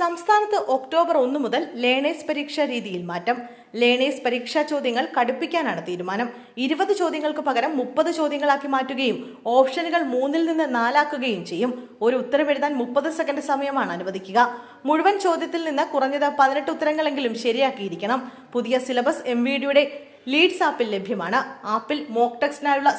സംസ്ഥാനത്ത് ഒക്ടോബർ ഒന്ന് മുതൽ ലേണേഴ്സ് പരീക്ഷാ രീതിയിൽ മാറ്റം. ലേണേഴ്സ് പരീക്ഷാ ചോദ്യങ്ങൾ കടുപ്പിക്കാനാണ് തീരുമാനം. ഇരുപത് ചോദ്യങ്ങൾക്ക് പകരം മുപ്പത് ചോദ്യങ്ങളാക്കി മാറ്റുകയും ഓപ്ഷനുകൾ മൂന്നിൽ നിന്ന് നാലാക്കുകയും ചെയ്യും. ഒരു ഉത്തരം എഴുതാൻ മുപ്പത് സെക്കൻഡ് സമയമാണ് അനുവദിക്കുക. മുഴുവൻ ചോദ്യത്തിൽ നിന്ന് കുറഞ്ഞത് പതിനെട്ട് ഉത്തരങ്ങളെങ്കിലും ശരിയാക്കിയിരിക്കണം. പുതിയ സിലബസ് എം വി ഡിയുടെ ലീഡ്സ് ആപ്പിൽ ലഭ്യമാണ്. ആപ്പിൽ മോക്ക്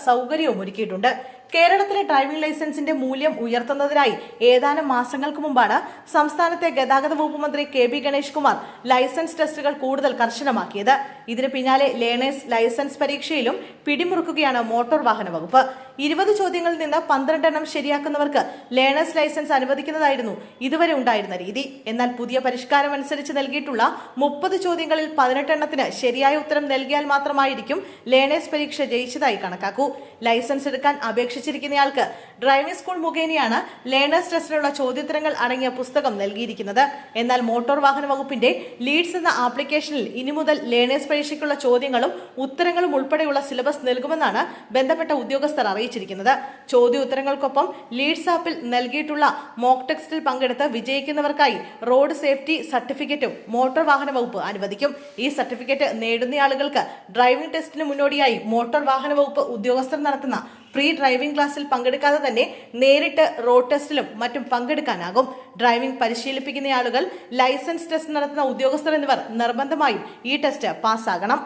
സൗകര്യവും ഒരുക്കിയിട്ടുണ്ട്. കേരളത്തിലെ ഡ്രൈവിംഗ് ലൈസൻസിന്റെ മൂല്യം ഉയർത്തുന്നതിനായി ഏതാനും മാസങ്ങൾക്ക് മുമ്പാണ് സംസ്ഥാനത്തെ ഗതാഗത വകുപ്പ് മന്ത്രി K B Ganesh Kumar licence ടെസ്റ്റുകൾ കൂടുതൽ കർശനമാക്കിയത്. ഇതിന് പിന്നാലെ ലേണേഴ്സ് ലൈസൻസ് പരീക്ഷയിലും പിടിമുറുക്കുകയാണ് മോട്ടോർ വാഹന വകുപ്പ്. ഇരുപത് ചോദ്യങ്ങളിൽ നിന്ന് പന്ത്രണ്ടെണ്ണം ശരിയാക്കുന്നവർക്ക് ലേണേഴ്സ് ലൈസൻസ് അനുവദിക്കുന്നതായിരുന്നു ഇതുവരെ ഉണ്ടായിരുന്ന രീതി. എന്നാൽ പുതിയ പരിഷ്കാരം അനുസരിച്ച് നൽകിയിട്ടുള്ള മുപ്പത് ചോദ്യങ്ങളിൽ പതിനെട്ടെണ്ണത്തിന് ശരിയായ ഉത്തരം നൽകിയാൽ മാത്രമായിരിക്കും ലേണേഴ്സ് പരീക്ഷ ജയിച്ചതായി കണക്കാക്കൂ. ലൈസൻസ് എടുക്കാൻ അപേക്ഷിച്ചിരിക്കുന്നയാൾക്ക് ഡ്രൈവിംഗ് സ്കൂൾ മുഖേനയാണ് ലേണേഴ്സ് ടെസ്റ്റിനുള്ള ചോദ്യോത്തരങ്ങൾ അടങ്ങിയ പുസ്തകം നൽകിയിരിക്കുന്നത്. എന്നാൽ മോട്ടോർ വാഹന വകുപ്പിന്റെ ലീഡ്സ് എന്ന ആപ്ലിക്കേഷനിൽ ഇനി മുതൽ ലേണേഴ്സ് പരീക്ഷയ്ക്കുള്ള ചോദ്യങ്ങളും ഉത്തരങ്ങളും ഉൾപ്പെടെയുള്ള സിലബസ് നൽകുമെന്നാണ് ബന്ധപ്പെട്ട ഉദ്യോഗസ്ഥർ അറിയിച്ചിരിക്കുന്നത്. ചോദ്യോത്തരങ്ങൾക്കൊപ്പം ലീഡ്സ് ആപ്പിൽ നൽകിയിട്ടുള്ള മോക്ക് ടെക്സ്റ്റിൽ പങ്കെടുത്ത് വിജയിക്കുന്നവർക്കായി റോഡ് സേഫ്റ്റി സർട്ടിഫിക്കറ്റും മോട്ടോർ വാഹന വകുപ്പ് അനുവദിക്കും. ഈ സർട്ടിഫിക്കറ്റ് നേടുന്ന ആളുകൾക്ക് ഡ്രൈവിംഗ് ടെസ്റ്റിന് മുന്നോടിയായി മോട്ടോർ വാഹന വകുപ്പ് ഉദ്യോഗസ്ഥർ നടത്തുന്ന പ്രീ ഡ്രൈവിംഗ് ക്ലാസ്സിൽ പങ്കെടുക്കാതെ തന്നെ നേരിട്ട് റോഡ് ടെസ്റ്റിലും മറ്റും പങ്കെടുക്കാനാകും. ഡ്രൈവിംഗ് പരിശീലിപ്പിക്കുന്ന ആളുകൾ ലൈസൻസ് ടെസ്റ്റ് നടത്തുന്ന ഉദ്യോഗസ്ഥർ എന്നിവർ നിർബന്ധമായും ഈ ടെസ്റ്റ് പാസ്സാകണം.